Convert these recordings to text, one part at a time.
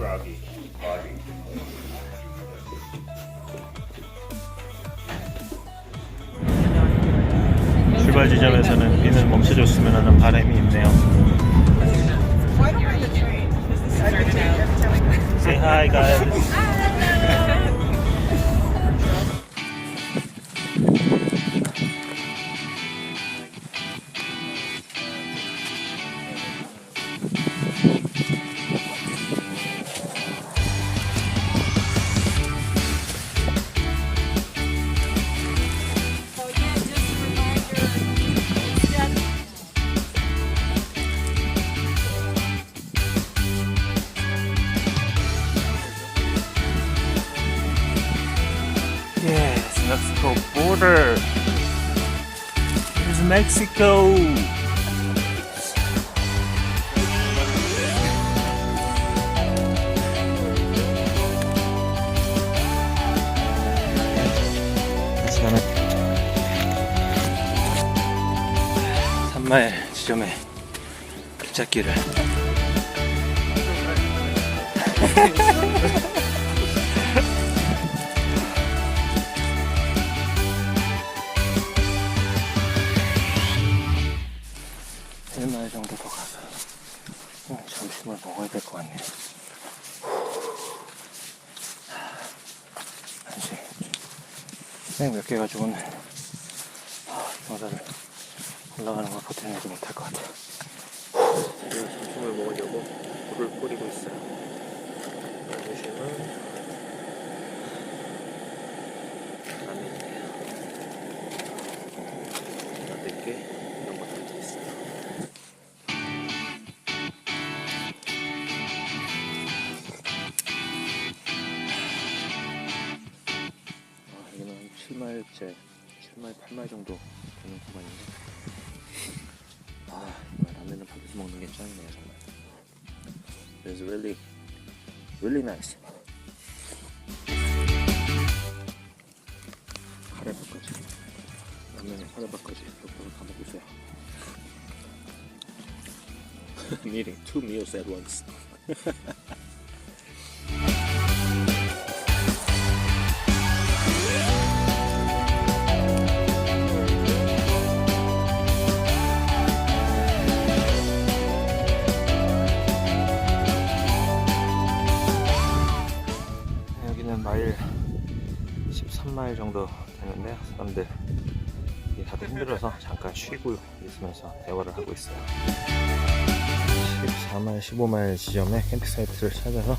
groggy. 출발 지점에서는 비는 멈춰줬으면 하는 바람이 있네요. Say hi, guys. Mexico border. Here's Mexico. 다시 가는 3마일 지점에 기찻길을 점심을 먹어야 될 것 같네요. 한시 생 몇개 가지고는 아, 경사를 올라가는 걸 버텨내지 못할 것 같아요. 지금 점심을 먹으려고 물을 뿌리고 있어요. 보시면 7마일째, 7마일, 8마일 정도 되는 구간인데, 아, 라면을 밖에서 먹는 게 짱이네요, 정말. It's really, really nice. 카레밥까지, 라면에 카레밥까지 똑바로 다 먹고 있어요. Needing two meals at once. 13마일 정도 되는데요. 사람들 이 다들 힘들어서 잠깐 쉬고 있으면서 대화를 하고 있어요. 14마일, 15마일 지점에 캠프사이트를 찾아서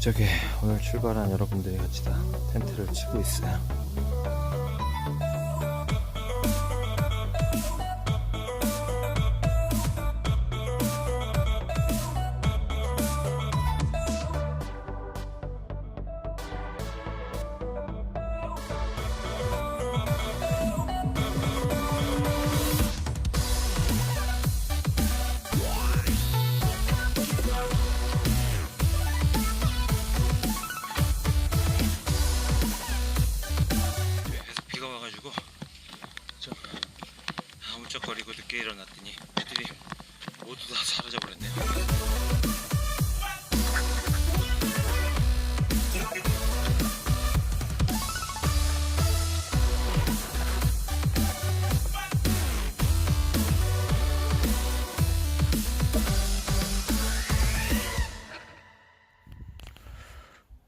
저기 오늘 출발한 여러분들이 같이 다 텐트를 치고 있어요. 늦게 일어났더니 애들이 모두 다 사라져 버렸네요.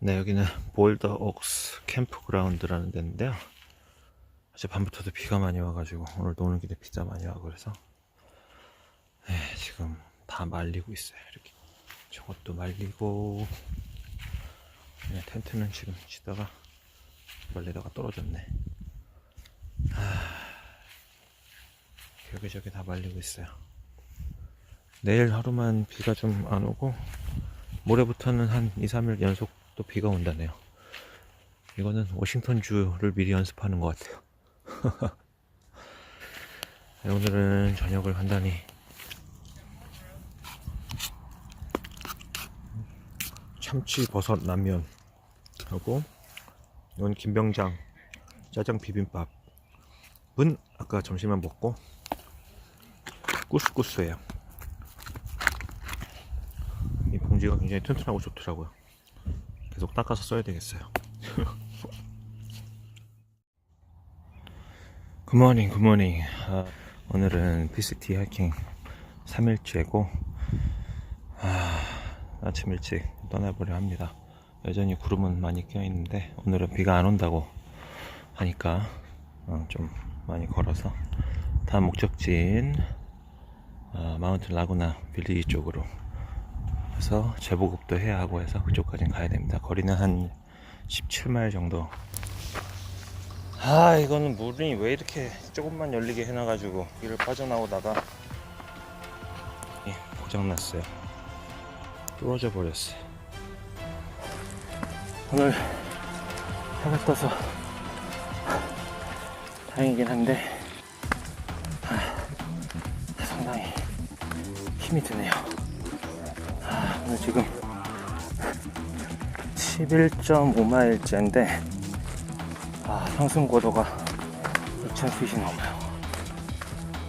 네, 여기는 볼더 옥스 캠프그라운드라는 데인데요. 어제 밤부터도 비가 많이 와가지고 오늘 노는 길에 비가 많이 와고 그래서 네, 지금 다 말리고 있어요. 이렇게 저것도 말리고 네, 텐트는 지금 치다가 말리다가 떨어졌네. 아, 여기저기 다 말리고 있어요. 내일 하루만 비가 좀 안 오고 모레부터는 한 2, 3일 연속 또 비가 온다네요. 이거는 워싱턴 주를 미리 연습하는 것 같아요. 네, 오늘은 저녁을 간단히 참치 버섯 라면 하고 이건 김병장 짜장 비빔밥은 아까 점심에 먹고 꾸스꾸스예요. 이 봉지 봉지가 굉장히 튼튼하고 좋더라고요. 계속 닦아서 써야 되겠어요. 굿모닝 굿모닝 아, 오늘은 PCT 하이킹 3일째고 아, 아침 일찍 떠나보려 합니다. 여전히 구름은 많이 껴있는데 오늘은 비가 안 온다고 하니까 어, 좀 많이 걸어서 다음 목적지인 어, 마운트 라구나 빌리지 쪽으로 해서 재보급도 해야 하고 해서 그쪽까지는 가야 됩니다. 거리는 한 17마일 정도. 아 이거는 물이 왜 이렇게 조금만 열리게 해놔가지고 이를 빠져나오다가 예, 고장났어요. 뚫어져 버렸어요. 오늘 해가 떠서 다행이긴 한데 아, 상당히 힘이 드네요. 아, 오늘 지금 11.5마일째인데 아, 상승 고도가 2,000핏이 넘어요.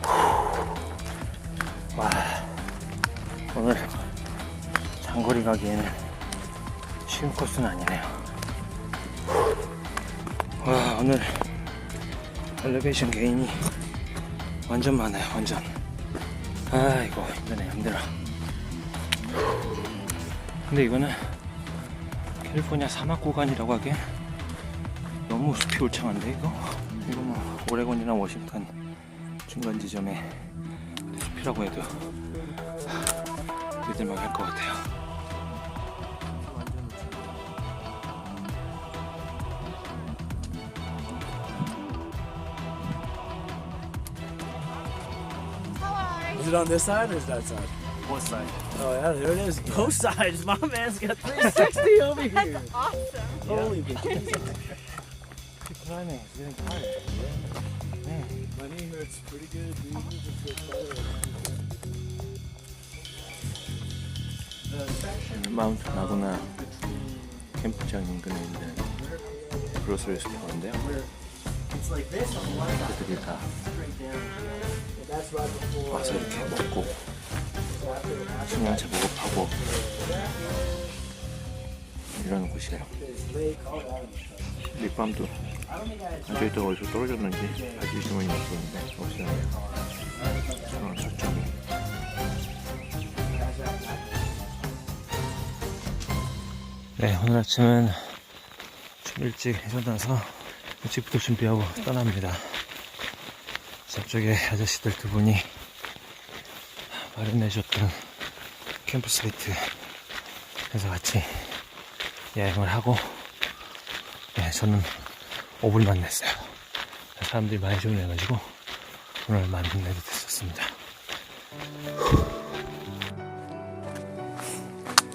후. 와, 오늘 장거리 가기에는 쉬운 코스는 아니네요. 와, 오늘 엘리베이션 게인이 완전 많아요, 완전. 아이고, 힘드네, 힘들어. 근데 이거는 캘리포니아 사막 구간이라고 하기엔 너무 숲이 울창한데 이거? 이거 뭐 오레곤이나 워싱턴 중간 지점에 숲이라고 해도 믿을만 할것 같아요. Is it on this side or is that side? What side? Oh yeah, there it is. Both sides. My man's got 360 over here. Awesome. Holy shit. Climbing, it's getting tired. My knee hurts pretty good. dude. It's just better. 마운트 나구나 캠프장 인근에 있는 그로스리 스토어인데요. 그들이 다. 와서 이렇게 먹고 식량체 보급하고 이런 곳이에요. 립밤도 앉아 있다가 어디서 떨어졌는지 바지 주머니 넣었는데 없어요. 저런 설정이. 네, 오늘 아침은 좀 일찍 일어나서 일찍부터 준비하고 떠납니다. 저쪽에 아저씨들 두 분이 마련해줬던 캠프 사이트에서 같이 여행을 하고, 네, 저는 5분만 냈어요. 사람들이 많이 주문해가지고 오늘만 내도 됐었습니다.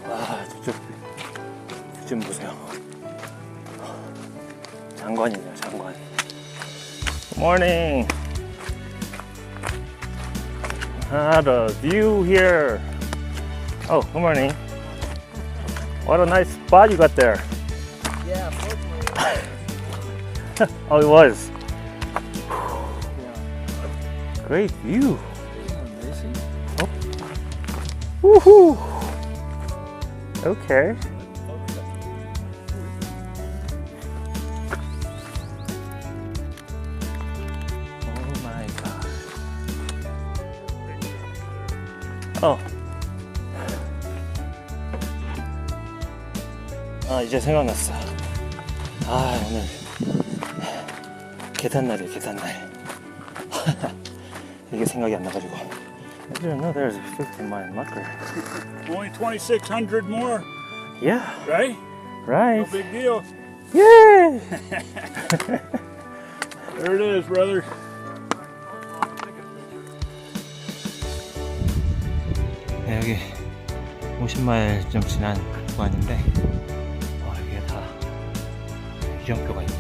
와, 저쪽 좀 보세요. 장관이네요, 장관. Good morning. Ah, the view here. Oh, good morning. What a nice spot you got there. Yeah. Oh, it was. Great view. Woohoo! Okay. Oh my god. 어. 아, 이제 생각났어. 아, 오늘 계단날이에요, 계단날. 이게 생각이 안 나가지고. I didn't know there's a 15 mile marker. Only 2,600 more, Yeah, right? right. No big deal. Yay! There it is, brother. 네, 여기 50마일 좀 지난 구간인데, 어, 여기에 다 이정표가 있네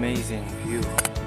Amazing view.